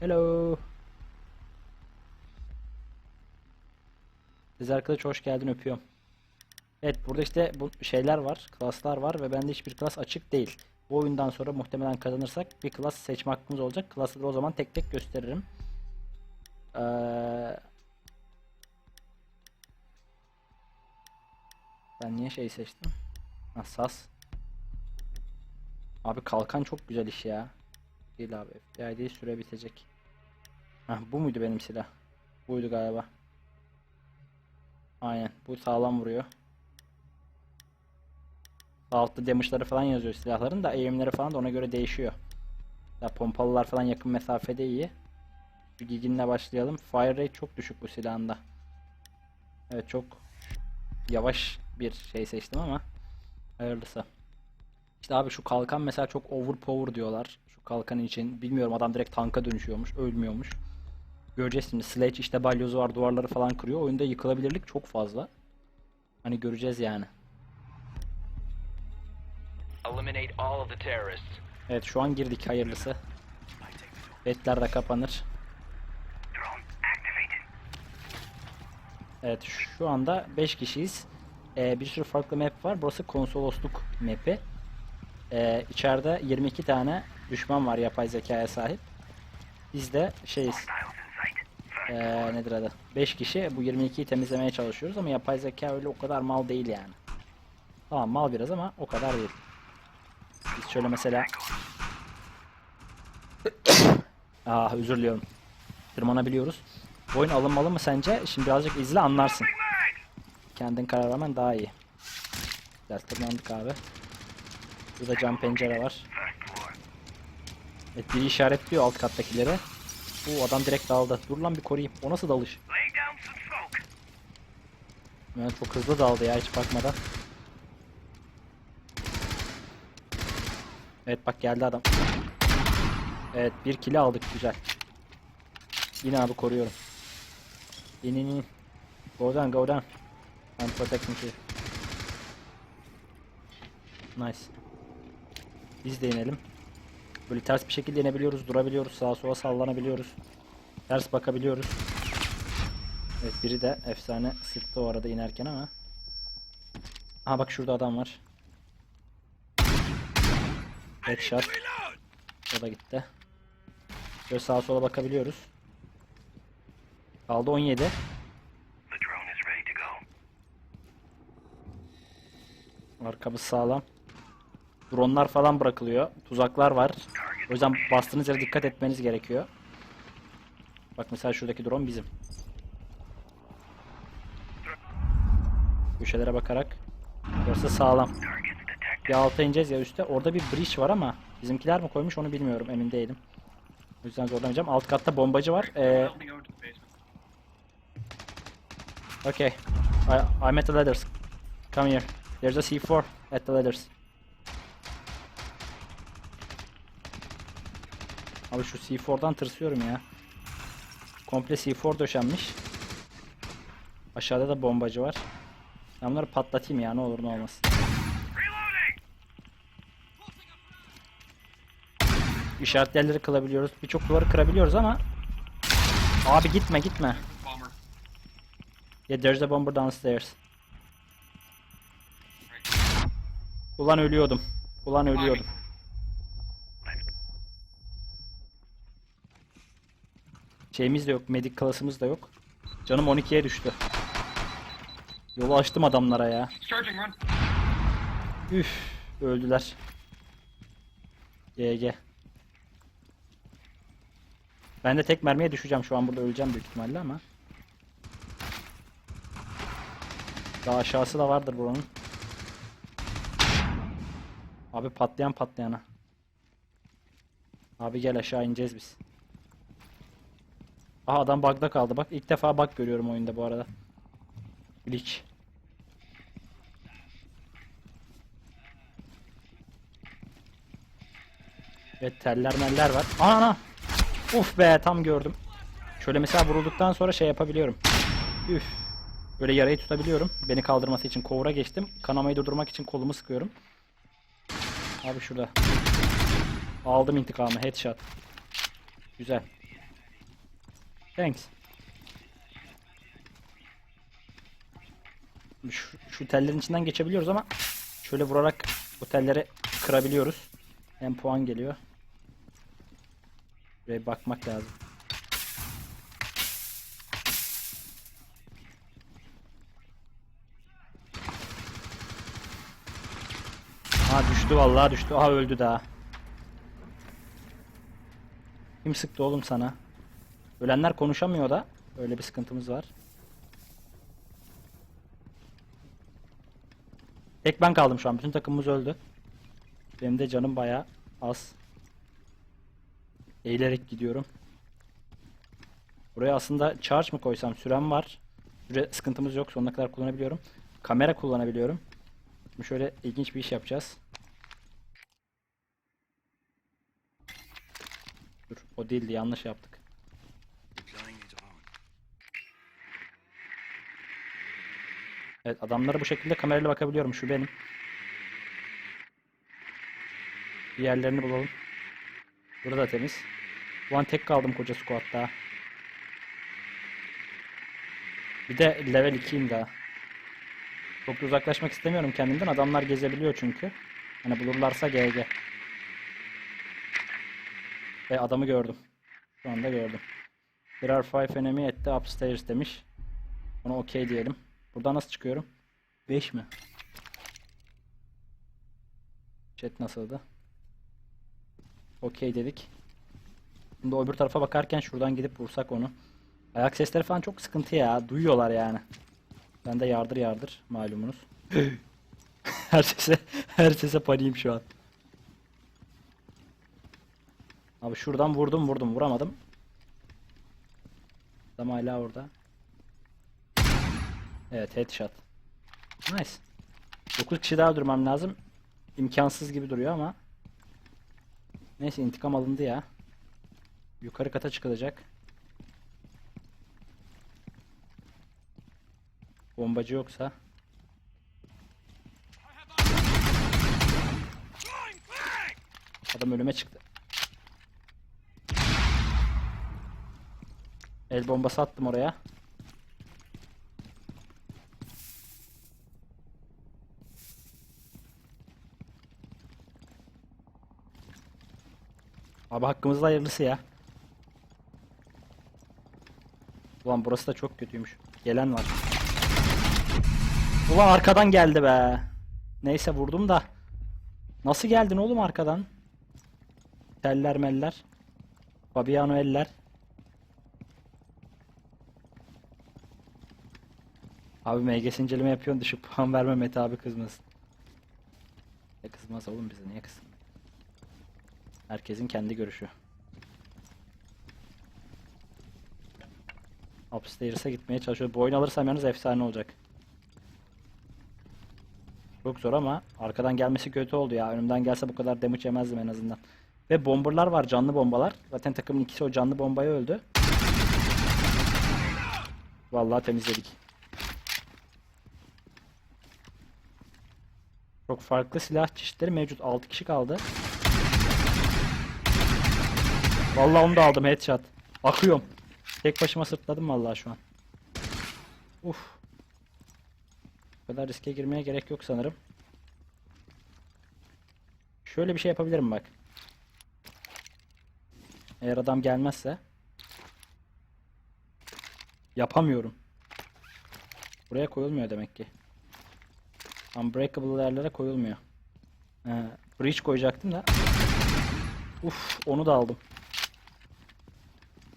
Hello. Sezer Kılıç hoş geldin öpüyorum. Evet burada işte bu şeyler var, klaslar var ve bende hiçbir klas açık değil. Bu oyundan sonra muhtemelen kazanırsak bir klas seçme hakkımız olacak. Klasları o zaman tek tek gösteririm. Ee, ben niye şey seçtim? Ha. Abi kalkan çok güzel iş ya. Değil abi. FDI'yi süre bitecek. Hah bu muydu benim silah? Buydu galiba. Aynen. Bu sağlam vuruyor. Altta damage'ları falan yazıyor silahların da aim'leri falan da ona göre değişiyor. Ya pompalılar falan yakın mesafede iyi. Şu Gigin'le başlayalım. Fire rate çok düşük bu silahında. Evet çok yavaş bir şey seçtim ama hayırlısı. İşte abi şu kalkan mesela çok overpower diyorlar. Şu kalkan için. Bilmiyorum adam direkt tanka dönüşüyormuş. Ölmüyormuş. Göreceğiz şimdi. Sledge işte balyozu var. Duvarları falan kırıyor. Oyunda yıkılabilirlik çok fazla. Hani göreceğiz yani. Evet şu an girdik hayırlısı. Betler de kapanır. Evet şu anda 5 kişiyiz. Ee, bir sürü farklı map var. Burası konsolosluk map'i. Ee, içeride 22 tane düşman var yapay zekaya sahip. Biz de şeyiz. Ee, nedir adı? 5 kişi bu 22'yi temizlemeye çalışıyoruz ama yapay zeka öyle o kadar mal değil yani. Tamam mal biraz ama o kadar değil. Biz şöyle mesela Ah özür diliyorum. Tırmanabiliyoruz. Bu oyun alınmalı mı sence? Şimdi birazcık izle anlarsın. Kendin karar vermen daha iyi. Güzel tırmandık abi. Burada cam pencere var. Evet biri işaretliyor alt kattakileri. Bu adam direkt daldı. Dur lan bir koruyayım. O nasıl dalış? Evet çok hızlı daldı ya hiç bakmadan. Evet bak geldi adam. Evet bir kili aldık güzel. Yine abi koruyorum. İn in in. Go down go down. I'm protecting you. Nice. Biz de inelim. Böyle ters bir şekilde inebiliyoruz, durabiliyoruz, sağa sola sallanabiliyoruz. Ters bakabiliyoruz. Evet biri de efsane sıktı o arada inerken ama. Aha bak şurada adam var. Headshot. O da gitti. Böyle sağa sola bakabiliyoruz. Kaldı 17. Arkamız sağlam. Dronlar falan bırakılıyor. Tuzaklar var. O yüzden bastığınız yere dikkat etmeniz gerekiyor. Bak mesela şuradaki drone bizim. Köşelere bakarak. Burası sağlam. Ya alta ineceğiz ya üstte. Orada bir bridge var ama bizimkiler mi koymuş onu bilmiyorum. Emin değilim. O yüzden zorlamayacağım. Alt katta bombacı var. Ee, okay. I, I'm at the ladders. Come here. There's a C4 at the ladders. Abi şu C4'dan tırsıyorum ya. Komple C4 döşenmiş. Aşağıda da bombacı var. Ben bunları patlatayım ya ne olur ne olmaz. İşaret yerleri kılabiliyoruz. Birçok duvarı kırabiliyoruz ama Abi gitme gitme. Yeah, there's a bomber downstairs. Ulan ölüyordum. Ulan ölüyordum. Şeyimiz de yok, medik klasımız da yok. Canım 12'ye düştü. Yolu açtım adamlara ya. Üf, öldüler. GG. Ben de tek mermiye düşeceğim şu an burada öleceğim büyük ihtimalle ama. Daha aşağısı da vardır buranın. Abi patlayan patlayana. Abi gel aşağı ineceğiz biz. Aha adam bug'da kaldı. Bak ilk defa bug görüyorum oyunda bu arada. Glitch. Evet teller meller var. Ana. Uf be tam gördüm. Şöyle mesela vurulduktan sonra şey yapabiliyorum. Üf. Böyle yarayı tutabiliyorum. Beni kaldırması için kovura geçtim. Kanamayı durdurmak için kolumu sıkıyorum. Abi şurada. Aldım intikamı. Headshot. Güzel. Thanks. Şu, şu tellerin içinden geçebiliyoruz ama şöyle vurarak bu telleri kırabiliyoruz. Hem puan geliyor. Buraya bakmak lazım. Ha düştü vallahi düştü. Aha öldü daha. Kim sıktı oğlum sana? Ölenler konuşamıyor da. Öyle bir sıkıntımız var. Tek ben kaldım şu an. Bütün takımımız öldü. Benim de canım bayağı az. Eğilerek gidiyorum. Buraya aslında charge mı koysam? Sürem var. Süre sıkıntımız yok. Sonuna kadar kullanabiliyorum. Kamera kullanabiliyorum. Şimdi şöyle ilginç bir iş yapacağız. Dur, o değildi. Yanlış yaptık. Evet, adamlara bu şekilde kamerayla bakabiliyorum. Şu benim. Diğerlerini bulalım. Burada temiz. Ulan tek kaldım koca squatta. Bir de level 2'yim daha. Çok da uzaklaşmak istemiyorum kendimden. Adamlar gezebiliyor çünkü. Hani bulurlarsa GG. Ve adamı gördüm. Şu anda gördüm. There are five enemy at the upstairs demiş. Ona okey diyelim. Buradan nasıl çıkıyorum? 5 mi? Chat nasıldı? Okey dedik. Şimdi öbür tarafa bakarken şuradan gidip vursak onu. Ayak sesleri falan çok sıkıntı ya. Duyuyorlar yani. Ben de yardır yardır malumunuz. her sese her sese paniğim şu an. Abi şuradan vurdum vurdum vuramadım. Adam hala orada. Evet headshot. Nice. 9 kişi daha durmam lazım. İmkansız gibi duruyor ama. Neyse intikam alındı ya. Yukarı kata çıkılacak. Bombacı yoksa. Adam ölüme çıktı. El bombası attım oraya. Abi hakkımızda hayırlısı ya. Ulan burası da çok kötüymüş. Gelen var. Ulan arkadan geldi be. Neyse vurdum da. Nasıl geldin oğlum arkadan? Teller meller. Fabiano eller. Abi MGS inceleme yapıyorsun düşük puan verme Mete abi kızmasın. Ne kızmaz oğlum bize niye kızsın? Herkesin kendi görüşü. Upstairs'e gitmeye çalışıyor. Bu oyunu alırsam yalnız efsane olacak. Çok zor ama arkadan gelmesi kötü oldu ya. Önümden gelse bu kadar damage yemezdim en azından. Ve bomberlar var, canlı bombalar. Zaten takımın ikisi o canlı bombaya öldü. Vallahi temizledik. Çok farklı silah çeşitleri mevcut. 6 kişi kaldı. Vallahi onu da aldım headshot. Akıyorum. Tek başıma sırtladım vallahi şu an. Uf. Bu kadar riske girmeye gerek yok sanırım. Şöyle bir şey yapabilirim bak. Eğer adam gelmezse. Yapamıyorum. Buraya koyulmuyor demek ki. Unbreakable yerlere koyulmuyor. Ee, breach koyacaktım da. Uf, onu da aldım.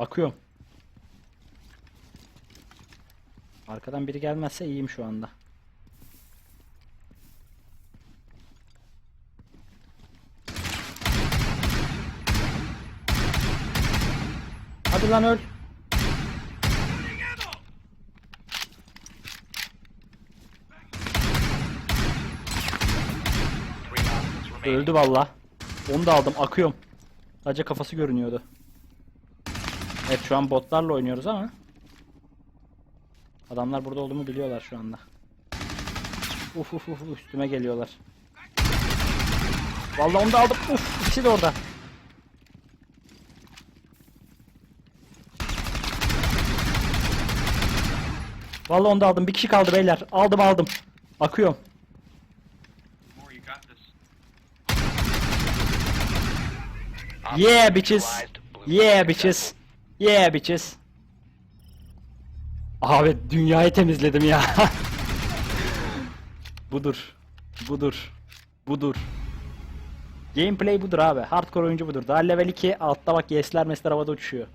Akıyorum. Arkadan biri gelmezse iyiyim şu anda. Hadi lan öl. Öldü valla. Onu da aldım. Akıyorum. Sadece kafası görünüyordu. Evet şu an botlarla oynuyoruz ama. Adamlar burada olduğumu biliyorlar şu anda. Uf uf uf üstüme geliyorlar. Vallahi onu da aldım. Uf ikisi de orada. Vallahi onu da aldım. Bir kişi kaldı beyler. Aldım aldım. Akıyorum. Yeah bitches. Yeah bitches. Yeah bitches. Abi dünyayı temizledim ya. budur. Budur. Budur. Gameplay budur abi. Hardcore oyuncu budur. Daha level 2 altta bak yesler mesler havada uçuşuyor.